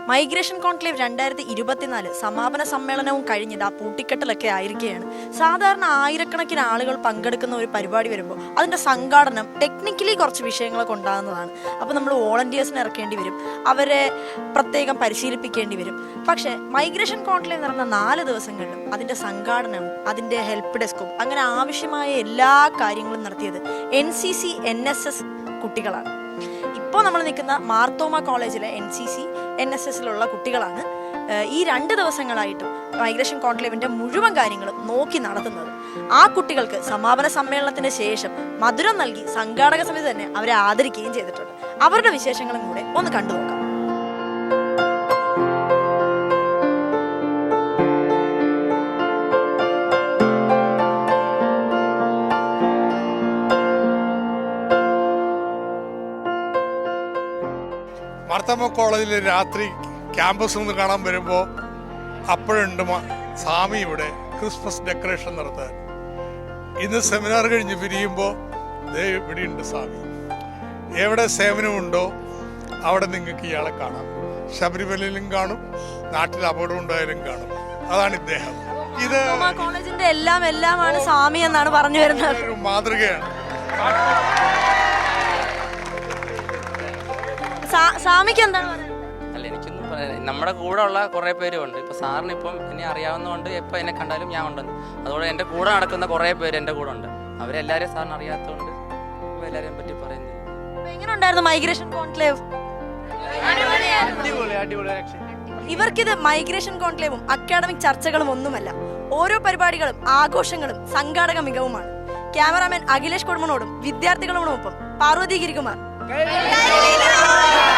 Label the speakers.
Speaker 1: Migration conclave രണ്ടായിരത്തി ഇരുപത്തിനാല് സമാപന സമ്മേളനവും കഴിഞ്ഞത് ആ പൂട്ടിക്കെട്ടലൊക്കെ ആയിരിക്കുകയാണ്. സാധാരണ ആയിരക്കണക്കിന് ആളുകൾ പങ്കെടുക്കുന്ന ഒരു പരിപാടി വരുമ്പോൾ അതിന്റെ സംഘാടനം ടെക്നിക്കലി കുറച്ച് വിഷയങ്ങളൊക്കെ ഉണ്ടാകുന്നതാണ്. അപ്പോൾ നമ്മൾ വോളണ്ടിയേഴ്സിനെ ഇറക്കേണ്ടി വരും. അവരെ പ്രത്യേകം പരിശീലിപ്പിക്കേണ്ടി വരും. പക്ഷേ മൈഗ്രേഷൻ കോൺക്ലേവ് നടന്ന നാല് ദിവസങ്ങളിലും അതിന്റെ സംഘാടനം അതിന്റെ ഹെൽപ്പ് ഡെസ്കും അങ്ങനെ ആവശ്യമായ എല്ലാ കാര്യങ്ങളും നടത്തിയത് N C C N S S കുട്ടികളാണ്. ഇപ്പോൾ നമ്മൾ നിൽക്കുന്ന മാർത്തോമ കോളേജിലെ N C C N S എസിലുള്ള കുട്ടികളാണ് ഈ രണ്ട് ദിവസങ്ങളായിട്ടും മൈഗ്രേഷൻ കോൺക്ലേവിന്റെ മുഴുവൻ കാര്യങ്ങളും നോക്കി നടത്തുന്നത്. ആ കുട്ടികൾക്ക് സമാപന സമ്മേളനത്തിന് ശേഷം മധുരം നൽകി സംഘാടക സമിതി തന്നെ അവരെ ആദരിക്കുകയും ചെയ്തിട്ടുണ്ട്. അവരുടെ വിശേഷങ്ങളും കൂടെ ഒന്ന് കണ്ടു
Speaker 2: മാർത്തമ്മ കോളേജിൽ രാത്രി ക്യാമ്പസിൽ നിന്ന് കാണാൻ വരുമ്പോൾ അപ്പോഴുണ്ട് സ്വാമി ഇവിടെ ക്രിസ്മസ് ഡെക്കറേഷൻ നടത്താൻ. ഇന്ന് സെമിനാർ കഴിഞ്ഞ് പിരിയുമ്പോൾ ദേ ഇവിടെയുണ്ട് സ്വാമി. എവിടെ സേവനമുണ്ടോ അവിടെ നിങ്ങൾക്ക് ഇയാളെ കാണാം. ശബരിമലയിലും കാണും നാട്ടിൽ അപകടം ഉണ്ടായാലും കാണും. അതാണ് ഇദ്ദേഹം. ഇത്
Speaker 1: കോളേജിന്റെ എല്ലാം എല്ലാമാണ് സ്വാമി എന്നാണ് പറഞ്ഞു വരുന്നത്.
Speaker 2: മാതൃകയാണ്.
Speaker 1: സ്വാമിക്ക് എന്താണ് പറയുന്നത്
Speaker 3: അല്ല എനിക്കൊന്നും പറയാൻ നമ്മുടെ കൂടെ ഉള്ള കുറേ പേരും ഉണ്ട്. ഇപ്പൊ സാറിന് ഇപ്പം എന്നെ അറിയാവുന്നതുകൊണ്ട് എപ്പോൾ എന്നെ കണ്ടാലും ഞാൻ ഉണ്ടെന്ന് അതുകൊണ്ട് എന്റെ കൂടെ നടക്കുന്ന കുറേ പേര് എന്റെ കൂടെ ഉണ്ട്. അവരെല്ലാവരും സാറിന് അറിയാത്തതുകൊണ്ട് എല്ലാവരെയും പറ്റി പറയുന്നില്ല.
Speaker 1: അപ്പൊ എങ്ങനെ ഉണ്ടായിരുന്നു മൈഗ്രേഷൻ കോൺക്ലേവ് ഇവർക്കിത് മൈഗ്രേഷൻ കോൺക്ലേവും അക്കാഡമിക് ചർച്ചകളും ഒന്നുമല്ല. ഓരോ പരിപാടികളും ആഘോഷങ്ങളും സംഘാടക മികവുമാണ്. ക്യാമറാമാൻ അഖിലേഷ് കുടുംബനോടും വിദ്യാർത്ഥികളോടൊപ്പം പാർവതി ഗിരികുമാർ 人民币在